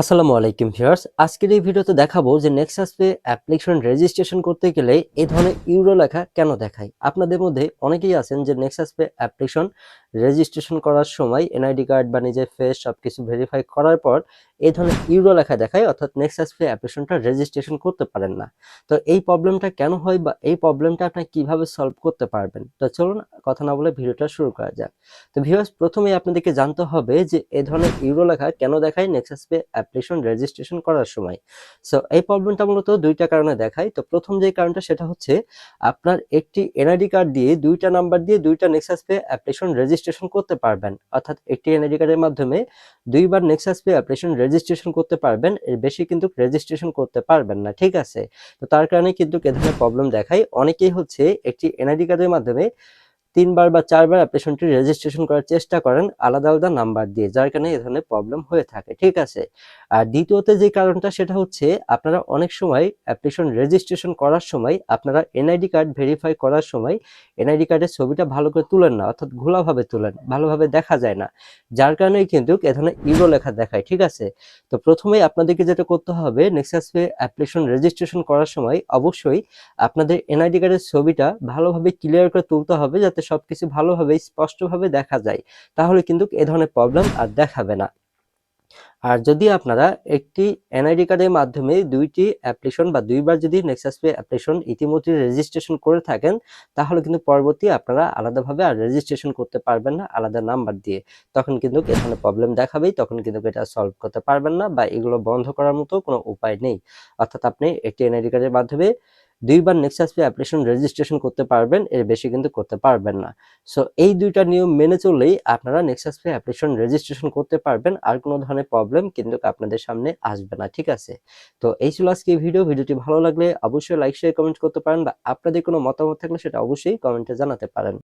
আসসালামু আলাইকুম ভিউয়ার্স। আজকের এই ভিডিওতে দেখাবো যে নেক্সাস পে অ্যাপ্লিকেশন রেজিস্ট্রেশন করতে গেলে এই ধরনের ইউরো লেখা কেন দেখায়? আপনাদের মধ্যে অনেকেই আছেন যে নেক্সাস পে অ্যাপ্লিকেশন রেজিস্ট্রেশন করার সময় এনআইডি কার্ড বা নিজের ফেস সব কিছু ভেরিফাই করার পর এই ধরনের ইউরো লেখা দেখায়, অর্থাৎ নেক্সাস পে অ্যাপ্লিকেশনটা রেজিস্ট্রেশন করতে পারেন না। তো এই প্রবলেমটা কেন হয় বা এই প্রবলেমটা আপনি কীভাবে সলভ করতে পারবেন? তো চলুন কথা না বলে ভিডিওটা শুরু করা যাক। তো ভিউয়ার্স প্রথমেই আপনাদেরকে জানতে হবে যে এই ধরনের ইউরো লেখা কেন দেখায় নেক্সাস পে অ্যাপ্লিকেশন রেজিস্ট্রেশন করার সময়। সো এই প্রবলেমটা মূলত দুইটা কারণে দেখায়। তো প্রথম যে কারণটা, সেটা হচ্ছে আপনার একটি এনআইডি কার্ড দিয়ে দুইটা নাম্বার দিয়ে দুইটা নেক্সাস পে অ্যাপ্লিকেশন রেজিস্ট্রেশন করতে পারবেন। অর্থাৎ একটি এনআইডি কার্ডের মাধ্যমে দুইবার নেক্সাস পে অ্যাপ্লিকেশন রেজিস্ট্রেশন করতে পারবেন। এর বেশি কিন্তু রেজিস্ট্রেশন করতে পারবেন না, ঠিক আছে? তো তার কারণে কিন্তু এ ধরনের প্রবলেম দেখায়। অনেকেই হচ্ছে একটি এনআইডি কার্ডের মাধ্যমে তিনবার বা চারবার অ্যাপ্লিকেশনটি রেজিস্ট্রেশন করার চেষ্টা করেন আলাদা আলাদা নাম্বার দিয়ে, যার কারণে এ ধরনের প্রবলেম হয়ে থাকে, ঠিক আছে? আর দ্বিতীয়ত যে কারণটা, সেটা হচ্ছে আপনারা অনেক সময় অ্যাপ্লিকেশন রেজিস্ট্রেশন করার সময়, আপনারা এনআইডি কার্ড ভেরিফাই করার সময় এনআইডি কার্ডের ছবিটা ভালো করে তুলেন না, অর্থাৎ ঘোলাভাবে তুলেন, ভালোভাবে দেখা যায় না। যার কারণেই কিন্তু এ ধরনের ইউরো লেখা দেখায়, ঠিক আছে? তো প্রথমেই আপনাদেরকে যেটা করতে হবে নেক্সাস পে অ্যাপ্লিকেশন রেজিস্ট্রেশন করার সময় অবশ্যই আপনাদের এনআইডি কার্ডের ছবিটা ভালোভাবে ক্লিয়ার করে তুলতে হবে, যাতে সবকিছু ভালোভাবে, স্পষ্টভাবে দেখা যায়, তাহলে কিন্তু এ ধরনের প্রবলেম আর দেখাবে না। আর যদি আপনারা একটি এনআইডি কার্ডের মাধ্যমে দুইটি অ্যাপ্লিকেশন বা দুইবার যদি নেক্সাস পে অ্যাপ্লিকেশন ইতিমধ্যে রেজিস্ট্রেশন করে থাকেন, তাহলে কিন্তু পরবর্তী আপনারা আলাদাভাবে আর রেজিস্ট্রেশন করতে পারবেন না আলাদা নাম্বার দিয়ে। তখন কিন্তু এখানে প্রবলেম দেখাবেই, তখন কিন্তু এটা সলভ করতে পারবেন না বা এগুলো বন্ধ করার মতো কোনো উপায় নেই। অর্থাৎ আপনি একটি এনআইডি কার্ডের মাধ্যমে দুইবার নেক্সাস পে অ্যাপ্লিকেশন রেজিস্ট্রেশন করতে পারবেন, এর বেশি কিন্তু করতে পারবেন না। সো এই দুইটা নিয়ম মেনে চললেই আপনারা নেক্সাস পে অ্যাপ্লিকেশন রেজিস্ট্রেশন করতে পারবেন, আর কোনো ধরনের প্রবলেম কিন্তু আপনাদের সামনে আসবে না, ঠিক আছে? তো, এই ছিল আজকে ভিডিও ভিডিওটি ভালো লাগলে অবশ্যই লাইক শেয়ার কমেন্ট করতে পারেন, বা আপনাদের কোনো মতামত থাকলে সেটা অবশ্যই কমেন্টে জানাতে পারেন।